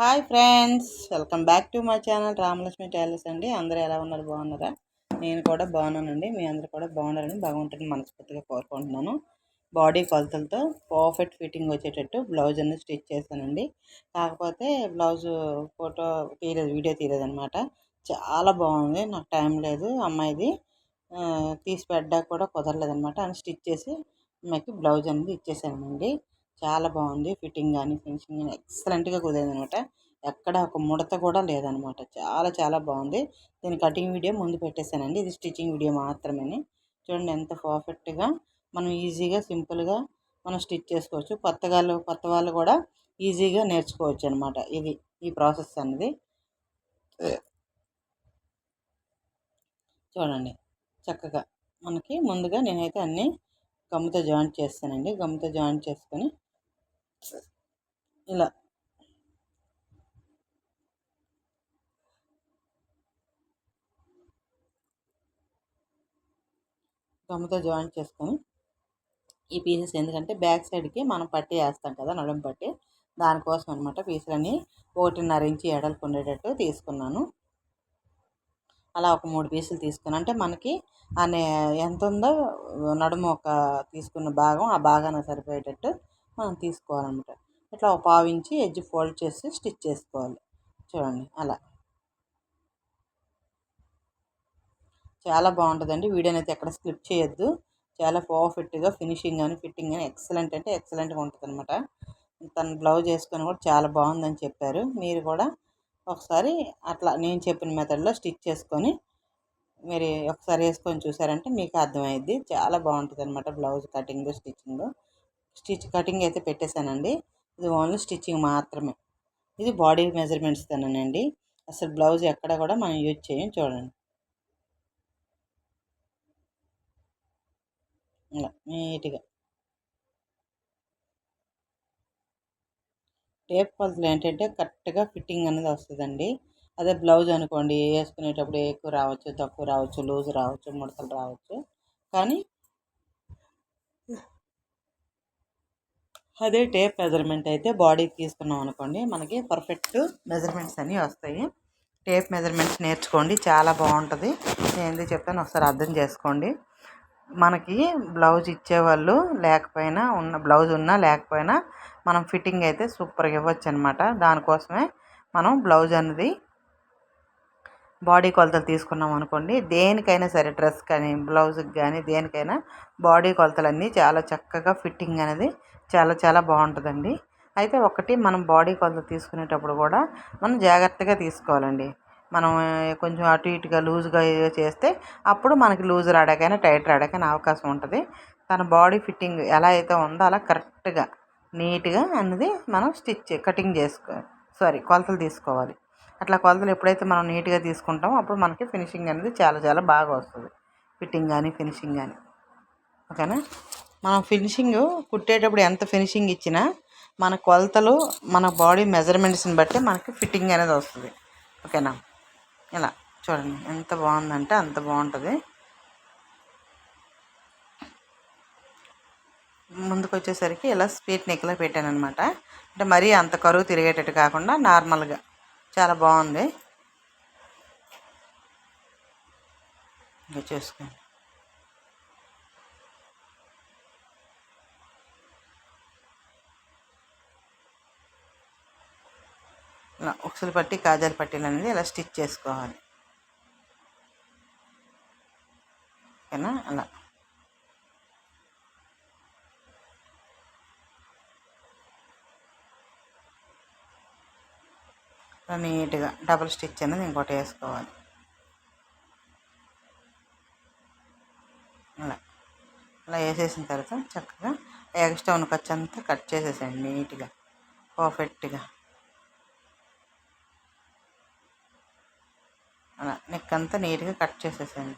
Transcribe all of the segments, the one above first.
Hi friends welcome back to my channel Ramalakshmi tailors అండి. అందరూ ఎలా ఉన్నారు? బాగున్నారా? నేను కూడా బాగున్నానండి. మీ అందరూ కూడా బాగున్నారని బాగుంటుంది మనస్ఫూర్తిగా కోరుకుంటున్నాను. బాడీ కొలతలతో పర్ఫెక్ట్ ఫిట్టింగ్ వచ్చేటట్టు బ్లౌజ్ అనేది స్టిచ్ చేశానండి. కాకపోతే బ్లౌజ్ ఫోటో తీయలేదు వీడియో తీయలేదు అనమాట చాలా బాగుంది. నాకు టైం లేదు అమ్మాయిది. తీసి పెట్టడానికి కూడా కుదరలేదు అనమాట అని స్టిచ్ చేసి అమ్మాయికి బ్లౌజ్ అనేది ఇచ్చేసానండి. చాలా బాగుంది. ఫిట్టింగ్ కానీ ఫినిషింగ్ కానీ ఎక్సలెంట్గా కుదిరింది అనమాట ఎక్కడ ఒక ముడత కూడా లేదనమాట. చాలా చాలా బాగుంది. దీని కటింగ్ వీడియో ముందు పెట్టేశానండి. ఇది స్టిచ్చింగ్ వీడియో మాత్రమే చూడండి ఎంత పర్ఫెక్ట్గా మనం ఈజీగా సింపుల్గా మనం స్టిచ్ చేసుకోవచ్చు. కొత్తగా కొత్త వాళ్ళు కూడా ఈజీగా నేర్చుకోవచ్చు అనమాట ఇది ఈ ప్రాసెస్ అనేది. చూడండి చక్కగా మనకి ముందుగా నేనైతే అన్నీ గమ్ముతో జాయింట్ చేస్తానండి. గమ్ముతో జాయింట్ చేసుకొని ఇలా. గమ్ముతో జాయింట్ చేసుకొని ఈ పీసెస్ ఎందుకంటే బ్యాక్ సైడ్కి మనం పట్టి వేస్తాం కదా నడుము పట్టి. దానికోసం అనమాట పీసులన్నీ ఒకటిన్నర ఇంచి ఎడలకు ఉండేటట్టు తీసుకున్నాను. అలా ఒక మూడు పీసులు తీసుకున్నాను అంటే మనకి అనే ఎంత ఉందో నడుము ఒక తీసుకున్న భాగం ఆ భాగానికి సరిపోయేటట్టు మనం తీసుకోవాలన్నమాట. ఇట్లా ఒక పావు ఇంచి ఎడ్జ్ ఫోల్డ్ చేసి స్టిచ్ చేసుకోవాలి. చూడండి అలా. చాలా బాగుంటుందండి. వీడియోని అయితే ఎక్కడ స్క్లిప్ చేయొద్దు. చాలా పర్ఫెక్ట్గా ఫినిషింగ్ కానీ ఫిట్టింగ్ కానీ ఎక్సలెంట్ అంటే ఎక్సలెంట్గా ఉంటుంది అనమాట తను బ్లౌజ్ వేసుకొని కూడా చాలా బాగుందని చెప్పారు. మీరు కూడా ఒకసారి అట్లా నేను చెప్పిన మెథడ్లో స్టిచ్ చేసుకొని మీరు ఒకసారి వేసుకొని చూసారంటే మీకు అర్థమైద్ది. చాలా బాగుంటుంది అనమాట blouse cutting stitching. Stitch cutting అయితే పెట్టేశానండి. ఇది ఓన్లీ స్టిచ్చింగ్ మాత్రమే. ఇది బాడీ మెజర్మెంట్స్ తనండి అసలు బ్లౌజ్ ఎక్కడ కూడా మనం యూజ్ చేయం చూడండి. ఇలా నీట్గా. టేప్ కొలతలు ఏంటంటే కరెక్ట్గా ఫిట్టింగ్ అనేది వస్తుందండి. అదే బ్లౌజ్ అనుకోండి వేసుకునేటప్పుడు ఎక్కువ రావచ్చు తక్కువ రావచ్చు లూజ్ రావచ్చు ముడతలు రావచ్చు. కానీ అదే టేప్ మెజర్మెంట్ అయితే బాడీకి తీసుకున్నాం అనుకోండి మనకి పర్ఫెక్ట్ మెజర్మెంట్స్ అన్నీ వస్తాయి. టేప్ మెజర్మెంట్స్ నేర్చుకోండి చాలా బాగుంటుంది. నేను ఎందుకు చెప్తాను ఒకసారి అర్థం చేసుకోండి. మనకి బ్లౌజ్ ఇచ్చేవాళ్ళు లేకపోయినా ఉన్న బ్లౌజ్ ఉన్నా లేకపోయినా మనం ఫిట్టింగ్ అయితే సూపర్గా ఇవ్వచ్చు అనమాట దానికోసమే మనం బ్లౌజ్ అనేది బాడీ కొలతలు తీసుకున్నాం అనుకోండి దేనికైనా సరే డ్రెస్ కానీ బ్లౌజ్కి కానీ దేనికైనా బాడీ కొలతలన్నీ చాలా చక్కగా ఫిట్టింగ్ అనేది చాలా చాలా బాగుంటుందండి. అయితే ఒకటి మనం బాడీ కొలత తీసుకునేటప్పుడు కూడా మనం జాగ్రత్తగా తీసుకోవాలండి. మనం కొంచెం అటు ఇటుగా లూజ్గా చేస్తే అప్పుడు మనకి లూజ్ రాడకైనా టైట్ రాడకైనా అవకాశం ఉంటుంది. తన బాడీ ఫిట్టింగ్ ఎలా అయితే ఉందో అలా కరెక్ట్గా నీట్గా అన్నది మనం స్టిచ్ కటింగ్ చేసుకో సారీ కొలతలు తీసుకోవాలి. అట్లా కొలతలు ఎప్పుడైతే మనం నీట్గా తీసుకుంటామో అప్పుడు మనకి ఫినిషింగ్ అనేది చాలా చాలా బాగా వస్తుంది. ఫిట్టింగ్ కానీ ఫినిషింగ్ కానీ ఓకేనా? మనం ఫినిషింగ్ కుట్టేటప్పుడు ఎంత ఫినిషింగ్ ఇచ్చినా మన కొలతలు మన బాడీ మెజర్మెంట్స్ని బట్టి మనకి ఫిట్టింగ్ అనేది వస్తుంది. ఓకేనా? ఇలా చూడండి ఎంత బాగుందంటే అంత బాగుంటుంది. ముందుకు వచ్చేసరికి ఇలా స్వీట్ నెక్లో పెట్టాను అనమాట అంటే మరీ అంత కరువు తిరిగేటట్టు కాకుండా నార్మల్గా చాలా బాగుంది. ఇంకా చూసుకోండి. ఇలా ఉక్సులు పట్టి కాజాలు పట్టీలు అనేది ఇలా స్టిచ్ చేసుకోవాలి. ఓకేనా? అలా. నీట్గా డబుల్ స్టిచ్ అనేది ఇంకోటి వేసుకోవాలి. అలా. అలా వేసేసిన తర్వాత చక్కగా ఎక్స్ట్రా ఉన్న ఖర్చు అంతా కట్ చేసేసేయండి నీట్గా పర్ఫెక్ట్గా. అలా నెక్ అంతా నీట్గా కట్ చేసేసాను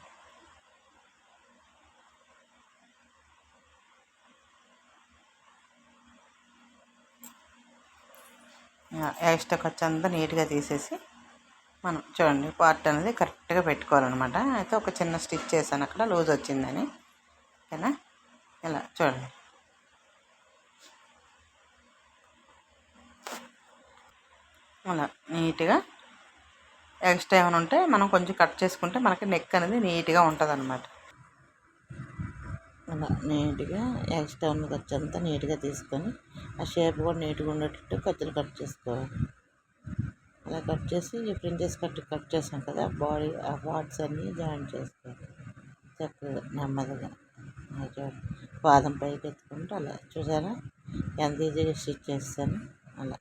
ఎక్స్ట్రా ఖర్చు అంతా నీట్గా తీసేసి మనం చూడండి పార్ట్ అనేది కరెక్ట్గా పెట్టుకోవాలన్నమాట. అయితే ఒక చిన్న స్టిచ్ చేశాను అక్కడ లూజ్ వచ్చిందని. ఓకేనా? ఇలా చూడండి. అలా నీట్గా ఎక్స్ట్రా ఏమైనా ఉంటే మనం కొంచెం కట్ చేసుకుంటే మనకి నెక్ అనేది నీట్గా ఉంటుంది అనమాట అలా నీట్గా ఎక్స్ట్రా ఉన్న ఖర్చు అంతా నీట్గా తీసుకొని ఆ షేప్ కూడా నీట్గా ఉండేటట్టు ఖర్చులు కట్ చేసుకోవాలి. అలా కట్ చేసి ప్రింజెస్ కట్ కట్ చేసాం కదా బాడీ ఆ పార్ట్స్ అన్నీ జాయిన్ చేసుకోవాలి. చక్కగా నెమ్మదిగా. పాదం పైకి ఎత్తుకుంటూ అలా చూసారా? ఎంత ఈజీగా స్టిచ్ చేస్తాను. అలా.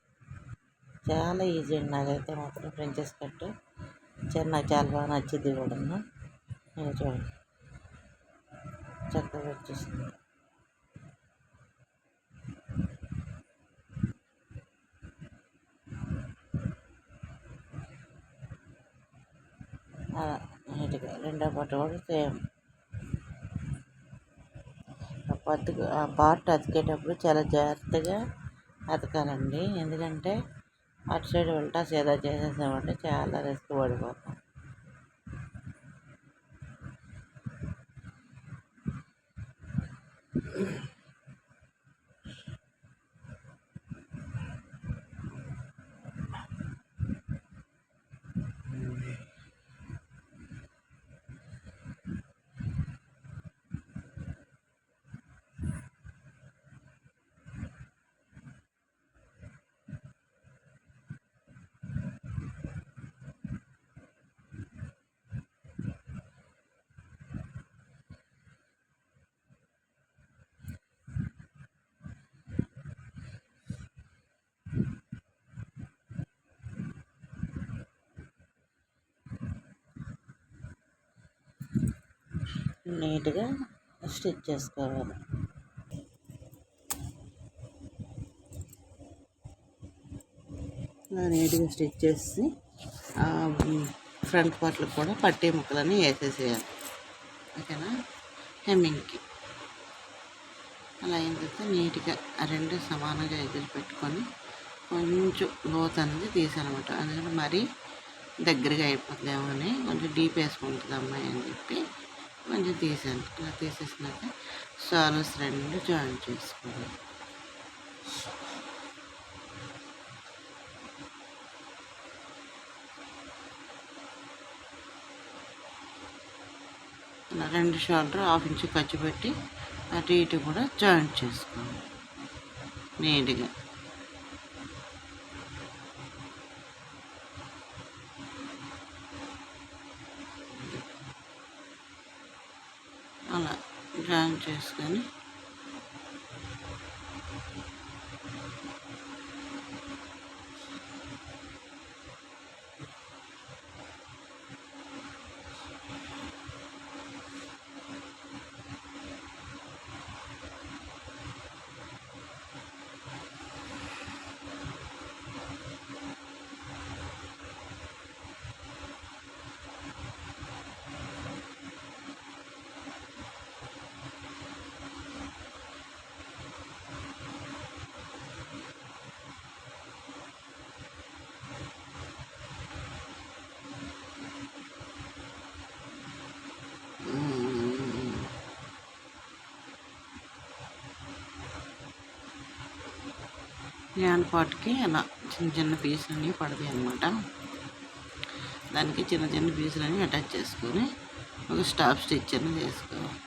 చాలా ఈజీ అండి. నాకైతే మాత్రం ప్రింటెస్ కట్టు చాలా నాకు చాలా బాగా నచ్చింది కూడా నేను చూడండి. చక్కగా వచ్చేసింది. నీట్గా రెండో పట్టు కూడా సేమ్. ఆ ఆ పార్ట్ అతికేటప్పుడు చాలా జాగ్రత్తగా అతకాలండి. ఎందుకంటే అటు సైడ్ ఉంటా సీదా చేసేసామంటే చాలా రిస్క్ పడిపోతాం. నీట్గా స్టిచ్ చేసుకోవాలి. నీట్గా స్టిచ్ చేసి ఫ్రంట్ పార్ట్లకు కూడా పట్టీ ముక్కలన్నీ వేసేసేయాలి. ఓకేనా? హెమ్మింగ్కి. అలా అయిన తర్వాత నీట్గా రెండు సమానంగా ఎదురు పెట్టుకొని కొంచెం లోత్ అనేది తీసానమాట. అందుకని మరీ దగ్గరగా అయిపోతుందేమో అని కొంచెం డీప్ వేసుకుంటుంది అమ్మాయి అని చెప్పి మంచిగా తీసాను ఇలా తీసేసినాక సాల్వ్స్ రెండు జాయిన్ చేసుకోవాలి. అలా రెండు షోల్డర్ హాఫ్ ఇంచ్ ఖర్చు పెట్టి అటు ఇటు కూడా జాయింట్ చేసుకోవాలి. నీట్గా అలా జాయిన్ హ్యాండ్ పార్ట్కి అలా చిన్న చిన్న పీసులు అనేవి పడతాయి అన్నమాట. దానికి చిన్న చిన్న పీసులు అనేవి అటాచ్ చేసుకొని ఒక స్టాప్ స్టిచ్ అనేది వేసుకోవాలి